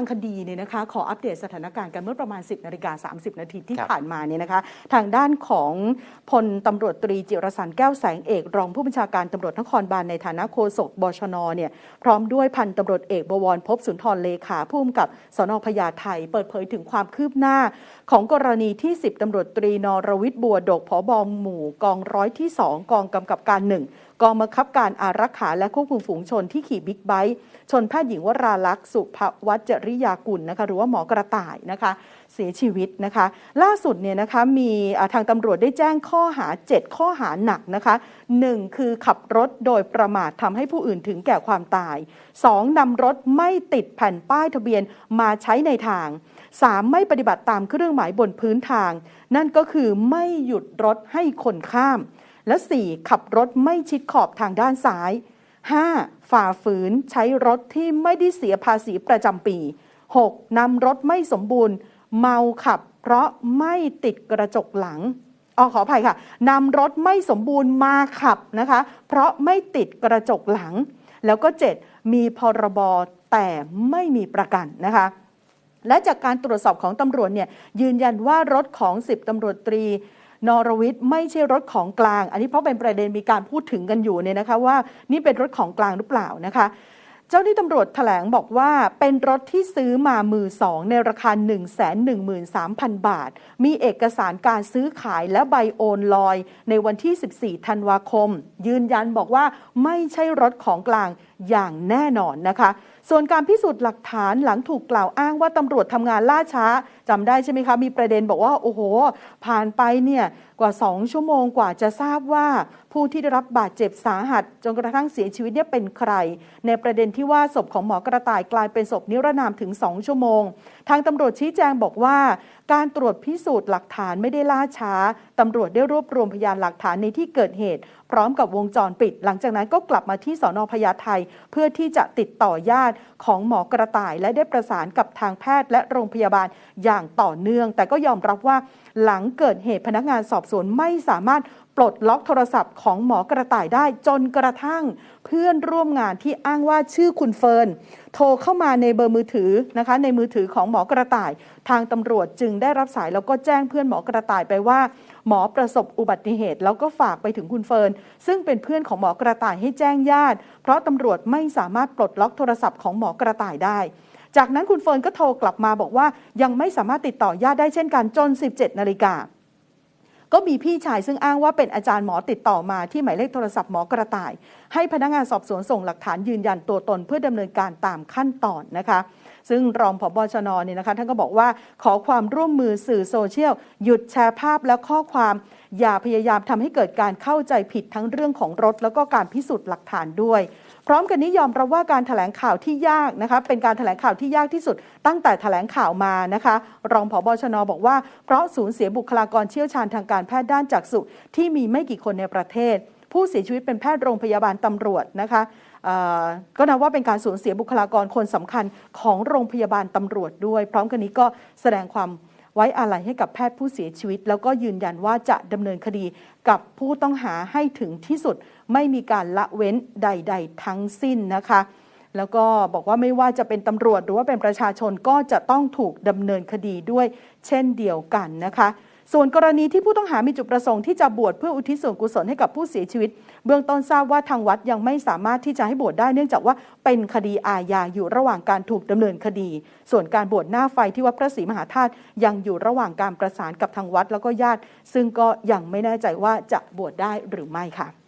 างคดีเนี่ยนะคะขออัปเดตสถานการณ์กันเมื่อประมาณ 10นาฬิกา30 นาทีที่ครับผ่านมาเนี่ยนะคะทางด้านของพลตำรวจตรีจิรสันแก้วแสงเอก รองผู้บัญชาการตำรวจนครบาลในฐานะโฆษกบชนเนี่ยพร้อมด้วยพันตำรวจเอกบวรพบสุนทรเลขาผู้กำกับสนพญาไทเปิดเผยถึงความคืบหน้า ของกรณีที่ 10ตำรวจตรีนรวิทย์บัวดกผบหมู่กองร้อยที่ 2 กองกำกับการหนึ่ง กองบังคับการอารักขาและควบคุมฝูงชนที่ขี่บิ๊กไบค์ชนแพทย์หญิงวราลักษณ์สุภวัจริยากุลนะคะหรือว่าหมอกระต่ายนะคะเสียชีวิตนะคะ ล่าสุดเนี่ยนะคะมีทางตำรวจได้แจ้งข้อหา 7 ข้อหาหนักนะคะ 1. คือขับรถโดยประมาททำให้ผู้อื่นถึงแก่ความตาย 2. นำรถไม่ติดแผ่นป้ายทะเบียนมาใช้ในทาง 3. ไม่ปฏิบัติตามเครื่องหมายบนพื้นทาง นั่นก็คือไม่หยุดรถให้คนข้าม และ 4. ขับรถไม่ชิดขอบทางด้านซ้าย 5. ฝ่าฝืนใช้รถที่ไม่ได้เสียภาษีประจำปี 6. นำรถไม่สมบูรณ์ เมาขับ เพราะไม่ติดกระจกหลังอ๋อขออภัยค่ะนำรถไม่สมบูรณ์มาขับนะคะ เพราะไม่ติดกระจกหลัง แล้วก็ 7. มีพรบแต่ไม่มีประกันนะคะ และจากการตรวจสอบของตำรวจเนี่ยยืนยันว่ารถของ 10ตำรวจตรี นรวิทย์ไม่ใช่รถของกลาง อันนี้เพราะเป็นประเด็นมีการพูดถึงกันอยู่เนี่ยนะคะว่านี่เป็นรถของกลางหรือเปล่านะคะเจ้าหน้าที่ตำรวจแถลงบอกว่าเป็นรถที่ซื้อมามือสองในราคา 1 1 3 0 0 0 บาท มีเอกสารการซื้อขายและใบโอนลอย ในวันที่ 14 ธันวาคม ยืนยันบอกว่าไม่ใช่รถของกลาง อย่างแน่นอนนะคะ ส่วนการพิสูจน์หลักฐานหลังถูกกล่าวอ้างว่าตำรวจทำงานล่าช้าจำได้ใช่ไหมคะ มีประเด็นบอกว่า โอ้โห ผ่านไปเนี่ยกว่า 2 ชั่วโมงกว่าจะทราบว่า ผู้ที่ได้รับบาดเจ็บสาหัส จนกระทั่งเสียชีวิตเนี่ยเป็นใคร ในประเด็นที่ว่าศพของหมอกระต่ายกลายเป็นศพนิรนามถึง 2 ชั่วโมง ทางตำรวจชี้แจงบอกว่า การตรวจพิสูจน์หลักฐานไม่ได้ล่าช้าตำรวจได้รวบรวมพยานหลักฐานในที่เกิดเหตุ พร้อมกับวงจรปิด หลังจากนั้นก็กลับมาที่สอนอพญาไทเพื่อที่จะติดต่อญาติของหมอกระต่าย และได้ประสานกับทางแพทย์และโรงพยาบาลอย่างต่อเนื่อง แต่ก็ยอมรับว่าหลังเกิดเหตุพนักงานสอบสวนไม่สามารถ ลดล็อกโทรศัพท์ของหมอกระต่ายได้จนกระทั่งเพื่อนร่วมงานที่อ้างว่าชื่อคุณเฟิร์นโทรเข้ามาในเบอร์มือถือนะคะในมือถือของหมอกระต่าย ทางตำรวจจึงได้รับสายแล้วก็แจ้งเพื่อนหมอกระต่ายไปว่า หมอประสบอุบัติเหตุ แล้วก็ฝากไปถึงคุณเฟิร์นซึ่งเป็นเพื่อนของหมอกระต่ายให้แจ้งญาติ เพราะตำรวจไม่สามารถปลดล็อกโทรศัพท์ของหมอกระต่ายได้จากนั้นคุณเฟิร์นก็โทรกลับมาบอกว่ายังไม่สามารถติดต่อญาติได้เช่นกันจน 17 นาฬิกา ก็มีพี่ชายซึ่งอ้างว่าเป็นอาจารย์หมอติดต่อมาที่หมายเลขโทรศัพท์หมอกระต่าย ให้พนักงานสอบสวนส่งหลักฐานยืนยันตัวตนเพื่อดำเนินการตามขั้นตอนนะคะ ซึ่งรองผบชนเนี่ยนะคะท่านก็บอกว่าขอความร่วมมือสื่อโซเชียลหยุดแชร์ภาพและข้อความอย่าพยายามทำให้เกิดการเข้าใจผิดทั้งเรื่องของรถ แล้วก็การพิสูจน์หลักฐานด้วย พร้อมกันนี้ยอมรับว่าการถแถลงข่าวที่ยากนะคะเป็นการถแถลงข่าวที่ยากที่สุด ตั้งแต่ถแถลงข่าวมานะคะรองผบชนบอกว่า เพราะสูญเสียบุคลากรเชี่ยวชาญทางการแพทย์ด้านจักษุที่มีไม่กี่คนในประเทศ ผู้เสียชีวิตเป็นแพทย์โรงพยาบาลตำรวจนะคะก็นับว่าเป็นการสูญเสียบุคลากรคนสำคัญของโรงพยาบาลตำรวจด้วย พร้อมกันนี้ก็แสดงความ ไว้อาลัยให้กับแพทย์ผู้เสียชีวิต แล้วก็ยืนยันว่าจะดำเนินคดีกับผู้ต้องหาให้ถึงที่สุด ไม่มีการละเว้นใด ๆ ทั้งสิ้นนะคะ แล้วก็บอกว่าไม่ว่าจะเป็นตำรวจหรือว่าเป็นประชาชนก็จะต้องถูกดำเนินคดีด้วยเช่นเดียวกันนะคะ ส่วนกรณีที่ผู้ต้องหามีจุดประสงค์ที่จะบวชเพื่ออุทิศส่วนกุศลให้กับผู้เสียชีวิต เบื้องต้นทราบว่าทางวัดยังไม่สามารถที่จะให้บวชได้เนื่องจากว่าเป็นคดีอาญาอยู่ระหว่างการถูกดำเนินคดี ส่วนการบวชหน้าไฟที่วัดพระศรีมหาธาตุยังอยู่ระหว่างการประสานกับทางวัดแล้วก็ญาติ ซึ่งก็ยังไม่แน่ใจว่าจะบวชได้หรือไม่ค่ะ